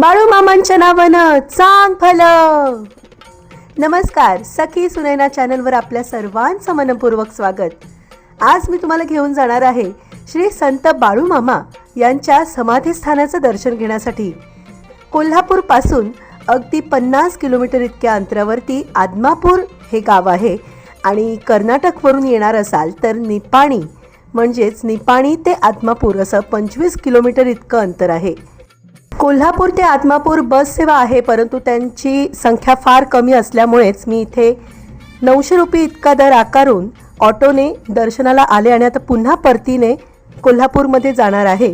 बाळू मामांच्या नावानं चांग फल नमस्कार सखी सुनैना चॅनलवर आपल्या सर्वांचं मनपूर्वक स्वागत. आज मी तुम्हाला घेऊन जाणार आहे श्री संत बाळू मामा यांच्या समाधीस्थानाचं दर्शन घेण्यासाठी. कोल्हापूरपासून अगदी पन्नास किलोमीटर इतक्या अंतरावरती आदमापूर हे गाव आहे आणि कर्नाटकवरून येणार असाल तर निपाणी म्हणजेच निपाणी ते आदमापूर असं पंचवीस किलोमीटर इतकं अंतर आहे. कोल्हापूर ते आत्मापूर बस सेवा आहे परंतु त्यांची संख्या फार कमी असल्यामुळेच मी इथे नऊशे रुपये इतका दर आकारून ऑटोने दर्शनाला आले आणि आता पुन्हा परतीने कोल्हापूरमध्ये जाणार आहे.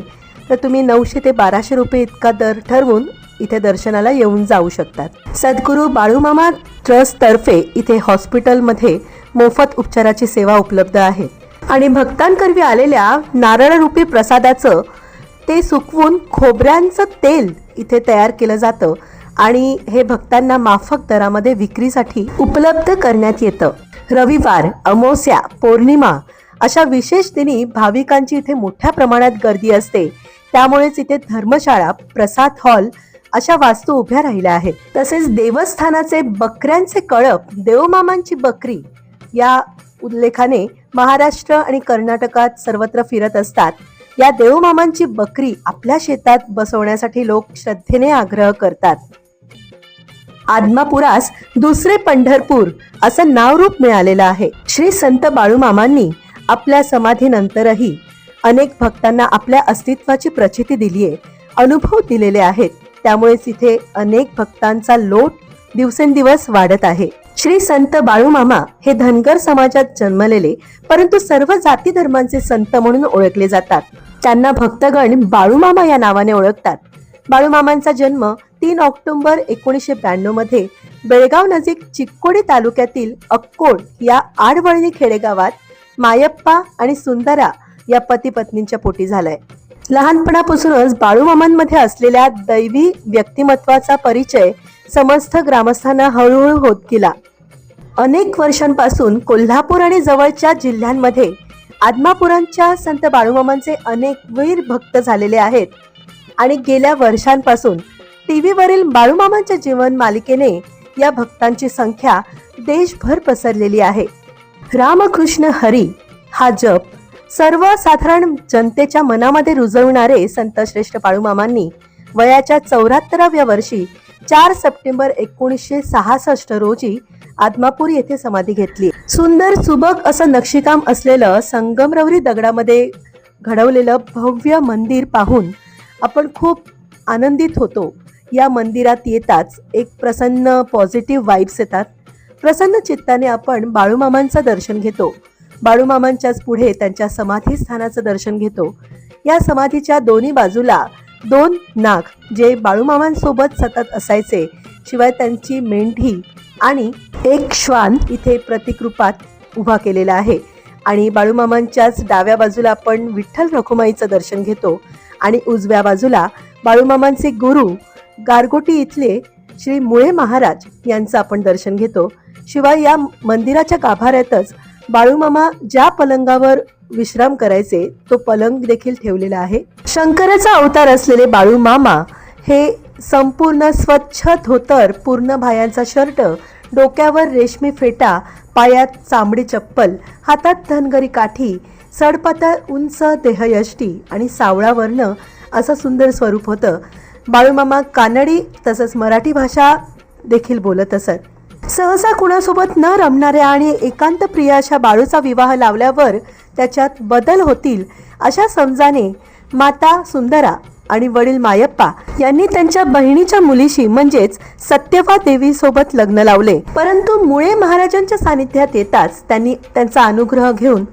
तर तुम्ही नऊशे ते बाराशे रुपये इतका दर ठरवून इथे दर्शनाला येऊन जाऊ शकतात. सद्गुरू बाळूमामा ट्रस्टतर्फे इथे हॉस्पिटलमध्ये मोफत उपचाराची सेवा उपलब्ध आहे. आणि भक्तांकरवी आलेल्या नारळरूपी प्रसादाचं ते सुकवून खोबऱ्यांचं तेल इथे तयार केलं जातं आणि हे भक्तांना माफक दरामध्ये विक्रीसाठी उपलब्ध करण्यात येतं. रविवार अमावस्या पौर्णिमा अशा विशेष दिनी भाविकांची इथे मोठ्या प्रमाणात गर्दी असते. त्यामुळेच इथे धर्मशाळा प्रसाद हॉल अशा वास्तू उभ्या राहिल्या आहेत. तसेच देवस्थानाचे बकऱ्यांचे कळप देवमामांची बकरी या उल्लेखाने महाराष्ट्र आणि कर्नाटकात सर्वत्र फिरत असतात. या देवमामांची बकरी आपल्या शेतात बसवण्यासाठी लोक श्रद्धेने आग्रह करतात. आदमापुरास दुसरे पंढरपूर असं नावरूप मिळालेलं आहे. श्री संत बाळूमामांनी आपल्या समाधीनंतरही अनेक भक्तांना आपल्या अस्तित्वाची प्रचिती दिली आहे अनुभव दिलेले आहेत. त्यामुळे तिथे अनेक भक्तांचा लोट दिवसेंदिवस वाढत आहे. श्री संत बाळूमामा हे धनगर समाजात जन्मलेले परंतु सर्व जाती धर्मांचे संत म्हणून ओळखले जातात. त्यांना भक्तगण बाळूमामा या नावाने ओळखतात. बाळूमामांचा जन्म तीन ऑक्टोबर एकोणीसशे ब्याण्णवमध्ये बेळगाव नजीक चिक्कोडी तालुक्यातील अक्कोड या आडवळणी खेडेगावात मायप्पा आणि सुंदरा या पती पत्नींच्या पोटी झालाय. लहानपणापासूनच बाळूमामांमध्ये असलेल्या दैवी व्यक्तिमत्वाचा परिचय समस्त ग्रामस्थांना हळूहळू होत गेला. अनेक वर्षांपासून कोल्हापूर आणि जवळच्या जिल्ह्यांमध्ये आदमापुरांच्या संत बाळूमामांचे अनेक वीर भक्त झालेले आहेत. आणि गेल्या वर्षांपासून टी व्हीवरील बाळूमामांच्या जीवन मालिकेने या भक्तांची संख्या देशभर पसरलेली आहे. रामकृष्ण हरी हा जप सर्वसाधारण जनतेच्या मनामध्ये रुजवणारे संतश्रेष्ठ बाळूमामांनी वयाच्या चौऱ्याहत्तराव्या वर्षी चार सप्टेंबर एकोणीसशे सहासष्ट रोजी आदमापूर येथे समाधी घेतली. सुंदर सुबक असं नक्षीकाम असलेलं संगमरवरी दगडामध्ये घडवलेलं भव्य मंदिर पाहून आपण खूप आनंदित होतो. या मंदिरात येताच एक प्रसन्न पॉझिटिव्ह वाईब्स येतात. प्रसन्न चित्ताने आपण बाळूमामांचं दर्शन घेतो. बाळूमामांच्याच पुढे त्यांच्या समाधी स्थानाचं दर्शन घेतो. या समाधीच्या दोन्ही बाजूला दोन नाग जे बाळूमामांसोबत सतत असायचे शिवाय त्यांची मेंढी आणि एक श्वान इथे प्रतिकृपात उभा केलेला आहे. आणि बाळूमामांच्याच डाव्या बाजूला आपण विठ्ठल रखुमाईचं दर्शन घेतो आणि उजव्या बाजूला बाळूमामांचे गुरु गारगोटी इथले श्री मुळे महाराज यांचं आपण दर्शन घेतो. शिवाय या मंदिराच्या गाभाऱ्यातच बाळूमामा ज्या पलंगावर विश्राम करायचे तो पलंग देखील ठेवलेला आहे. शंकराचा अवतार असलेले बाळूमामा हे संपूर्ण स्वच्छ धोतर पूर्ण भायांचा शर्ट डोक्यावर रेशमी फेटा पायात चांबडी चप्पल हातात धनगरी काठी सडपातळ उंच देहयष्टी आणि सावळा वर्ण असं सुंदर स्वरूप होतं. बाळूमामा कानडी तसंच मराठी भाषा देखील बोलत असत. सहसा कुणासोबत न रमणाऱ्या आणि एकांत प्रिय अशा बाळूचा विवाह लावल्यावर त्याच्यात बदल होतील अशा समजाने माता सुंदरा आणि वडील मायप्पा यांनी त्यांच्या बहिणीच्या मुलीशी म्हणजेच सत्यवा देवी सोबत लग्न लावले. परंतु मुळे महाराजांच्या सानिध्यात येताच त्यांनी त्यांचा अनुग्रह घेऊन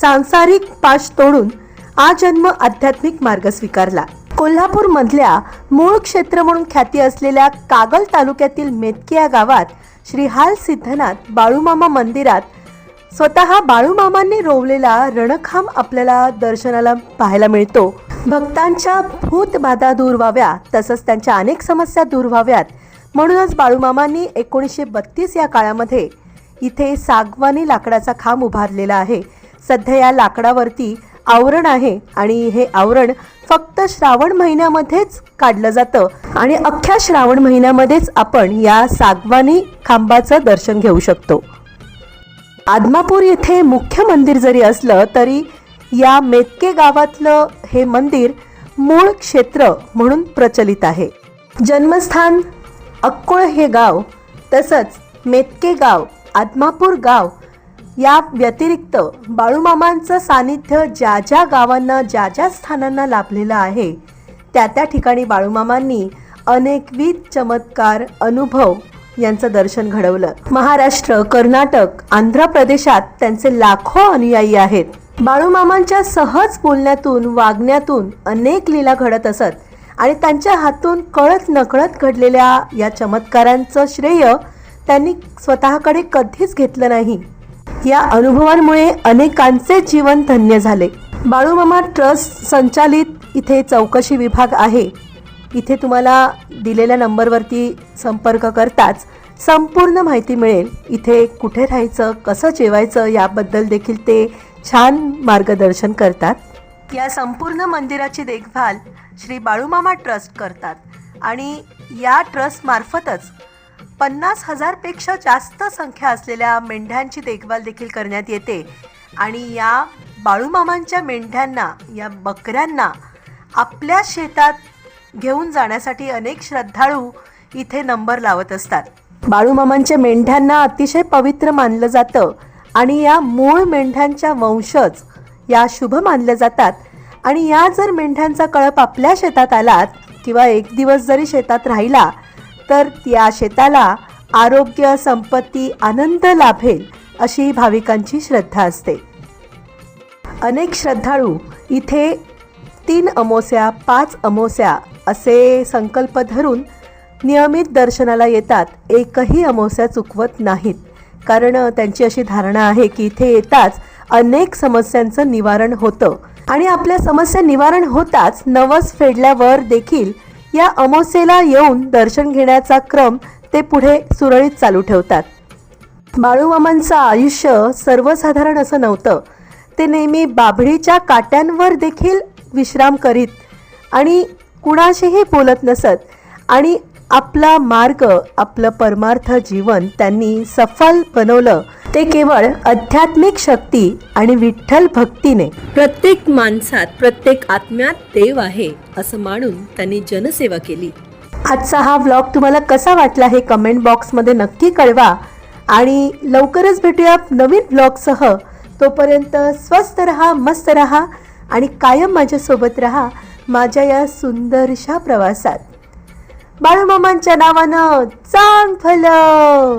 सांसारिक पाश तोडून आजन्म आध्यात्मिक मार्ग स्वीकारला. कोल्हापूर मधल्या मूळ क्षेत्र म्हणून ख्याती असलेल्या कागल तालुक्यातील मेतके या गावात श्री हाल सिद्धनाथ बाळूमामा मंदिरात स्वतः बाळूमामांनी रोवलेला रणखांब आपल्याला दर्शनाला पाहायला मिळतो. भक्तांच्या भूतबाधा दूर व्हाव्या तसंच त्यांच्या अनेक समस्या दूर व्हाव्यात. म्हणूनच बाळूमामांनी एकोणीसशे बत्तीस या काळामध्ये इथे सागवानी लाकडाचा खांब उभारलेला आहे. सध्या या लाकडावरती आवरण आहे आणि हे आवरण फक्त श्रावण महिन्यामध्येच काढलं जातं. आणि अख्ख्या श्रावण महिन्यामध्येच आपण या सागवानी खांबाचं दर्शन घेऊ शकतो. आदमापूर येथे मुख्य मंदिर जरी असलं तरी या मेतके गावातलं हे मंदिर मूळ क्षेत्र म्हणून प्रचलित आहे. जन्मस्थान अक्कोळ हे गाव तसंच मेतके गाव आदमापूर गाव या व्यतिरिक्त बाळूमामांचं सानिध्य ज्या ज्या गावांना ज्या ज्या स्थानांना लाभलेलं आहे त्या त्या ठिकाणी बाळूमामांनी अनेकविध चमत्कार अनुभव यांचं दर्शन घडवलं. महाराष्ट्र कर्नाटक आंध्र प्रदेशात त्यांचे लाखो अनुयायी आहेत. बाळूमामांच्या सहज बोलण्यातून वागण्यातून अनेक लीला घडत असत आणि त्यांच्या हातून कळत नकळत घडलेल्या या चमत्कारांचं श्रेय त्यांनी स्वतःकडे कधीच घेतलं नाही. या अनुभवांमुळे अनेकांचे जीवन धन्य झाले. बाळूमामा ट्रस्ट संचालित इथे चौकशी विभाग आहे. इथे तुम्हाला दिलेल्या नंबरवरती संपर्क करताच संपूर्ण माहिती मिळेल. इथे कुठे राहायचं कसं जेवायचं याबद्दल देखील ते छान मार्गदर्शन करतात. या संपूर्ण मंदिराची देखभाल श्री बाळूमामा ट्रस्ट करतात आणि या ट्रस्टमार्फतच पन्नास हजारपेक्षा जास्त संख्या असलेल्या मेंढ्यांची देखभाल देखील करण्यात येते. आणि या बाळूमामांच्या मेंढ्यांना या बकऱ्यांना आपल्या शेतात घेऊन जाण्यासाठी अनेक श्रद्धाळू इथे नंबर लावत असतात. बाळूमामांच्या मेंढ्यांना अतिशय पवित्र मानलं जातं आणि या मूळ मेंढ्यांच्या वंशज या शुभ मानल्या जातात. आणि या जर मेंढ्यांचा कळप आपल्या शेतात आलात किंवा एक दिवस जरी शेतात राहिला तर त्या शेताला आरोग्य संपत्ती आनंद लाभेल अशी भाविकांची श्रद्धा असते. अनेक श्रद्धाळू इथे तीन अमोस्या पाच अमोस्या असे संकल्प धरून नियमित दर्शनाला येतात. एकही अमोस्या चुकवत नाहीत. कारण त्यांची अशी धारणा आहे की इथे येताच अनेक समस्यांचं निवारण होतं. आणि आपल्या समस्या निवारण होताच नवस फेडल्यावर देखील या अमावस्येला येऊन दर्शन घेण्याचा क्रम ते पुढे सुरळीत चालू ठेवतात. बाळूमामांचं आयुष्य सर्वसाधारण असं नव्हतं. ते नेहमी बाभळीच्या काट्यांवर देखील विश्राम करीत आणि कुणाशीही बोलत नसत आणि आपला मार्ग आपलं परमार्थ जीवन त्यांनी सफल बनवलं. ते केवळ आध्यात्मिक शक्ती आणि विठ्ठल भक्तीने. प्रत्येक माणसात प्रत्येक आत्म्यात देव आहे असं मानून त्यांनी जनसेवा केली. आजचा हा व्लॉग तुम्हाला कसा वाटला हे कमेंट बॉक्समध्ये नक्की कळवा. आणि लवकरच भेटूया नवीन व्लॉगसह तोपर्यंत स्वस्त रहा मस्त रहा आणि कायम माझ्यासोबत रहा माझ्या या सुंदरशा प्रवासात. बाळूमामांच्या नावानं चांग फलं